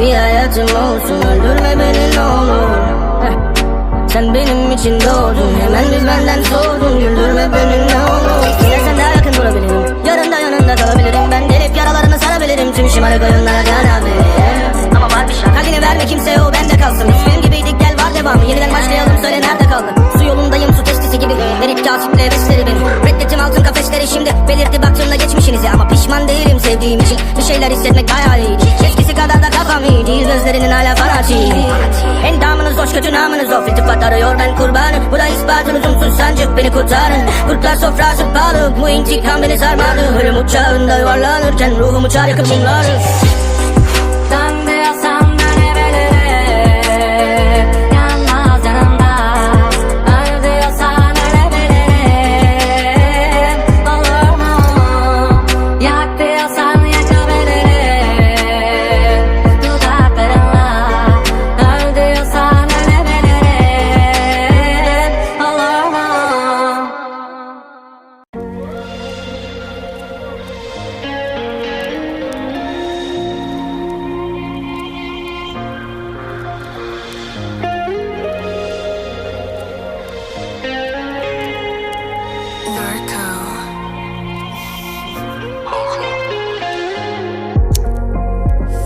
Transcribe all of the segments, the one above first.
bir hayatım olsun Öldürme beni ne olur. Sen benim için doğdun Hemen bir benden soğudun. Güldürme beni ne olur. Yine sen daha yakın durabilirim. Yarın da yanında kalabilirim. Ben delip yaralarını sarabilirim. Tüm şımarık oyunlara canabilirim Ama var bir şart Hakini verme kimseye o bende kalsın. Biz film gibiydik gel var devamı. Yeniden başlayalım söyle nerede kaldın? Su yolundayım su testisi gibi. Verip kasiple Reddettim altın kafesleri şimdi. Belirtti baktığımda geçmişinizi. Ama pişman değilim sevdiğim için. Bir şeyler hissetmek bayağı iyiydi Eskisi kadar da kafam iyi değil Gözlerinin hala fanatik Endamınız hoş kötü namınız of İltifat arıyor ben kurbanı Bu da ispatın lüzumsuz sancık beni kurtarın. Kurtlar sofrası pahalı. Bu intikam beni sarmadı. Ölüm uçağında yuvarlanırken Ruhum uçar yakın bunları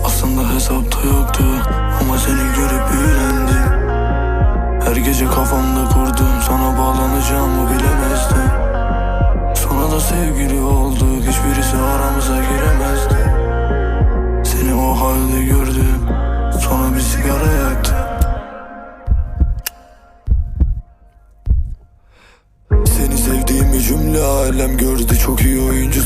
Aslında hesapta yoktu ama seni görüp büyülendim Her gece kafamda kurdum sana bağlanacağımı bilemezdim. Sonra da sevgili olduk hiçbirisi aramıza giremezdi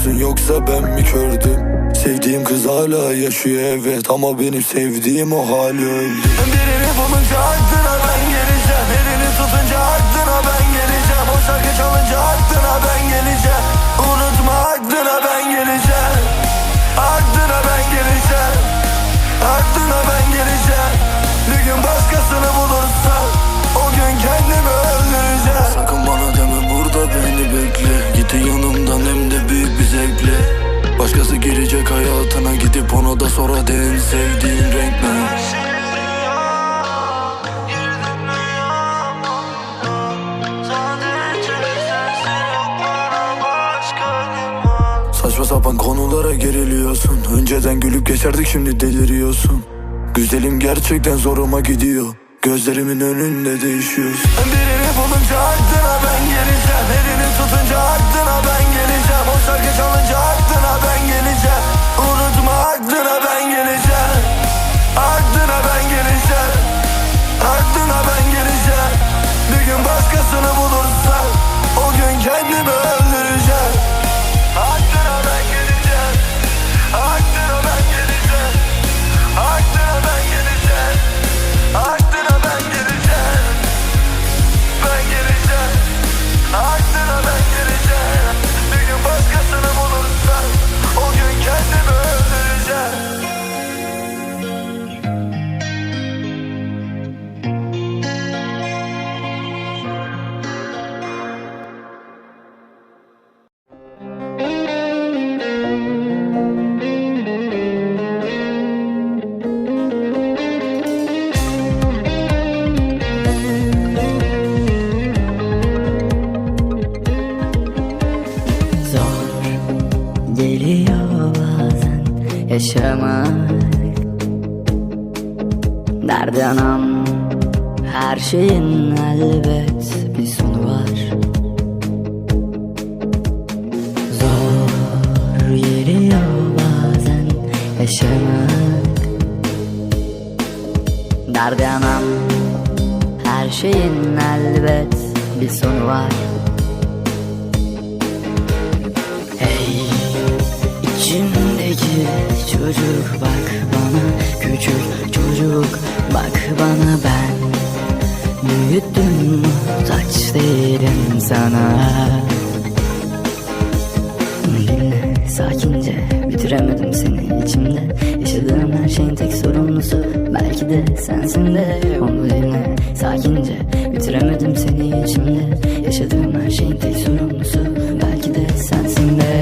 oyuncusun yoksa ben mi kördüm? Sevdiğim kız hala yaşıyor evet Ama benim sevdiğim o hali öldü Birini bulunca aklına ben geleceğim. Elini tutunca aklına ben geleceğim. O şarkı çalınca aklına ben geleceğim sonra de en sevdiğin renk ne? Saçma sapan konulara geriliyorsun. Önceden gülüp geçerdik şimdi deliriyorsun. Güzelim gerçekten zoruma gidiyor. Gözlerimin önünde değişiyorsun yaşamak. Derdi anam her şeyin elbet bir sonu var. Zor geliyor bazen yaşamak. Derdi anam her şeyin elbet bir sonu var. Hey içimdeki çocuk bak bana Küçük çocuk bak bana. Ben Büyüttüm muhtaç değilim sana Dinle sakince bitiremedim seni içimde. Yaşadığım her şeyin tek sorumlusu Belki de sensin de. Onu dinle sakince Bitiremedim seni içimde. Yaşadığım her şeyin tek sorumlusu Belki de sensin de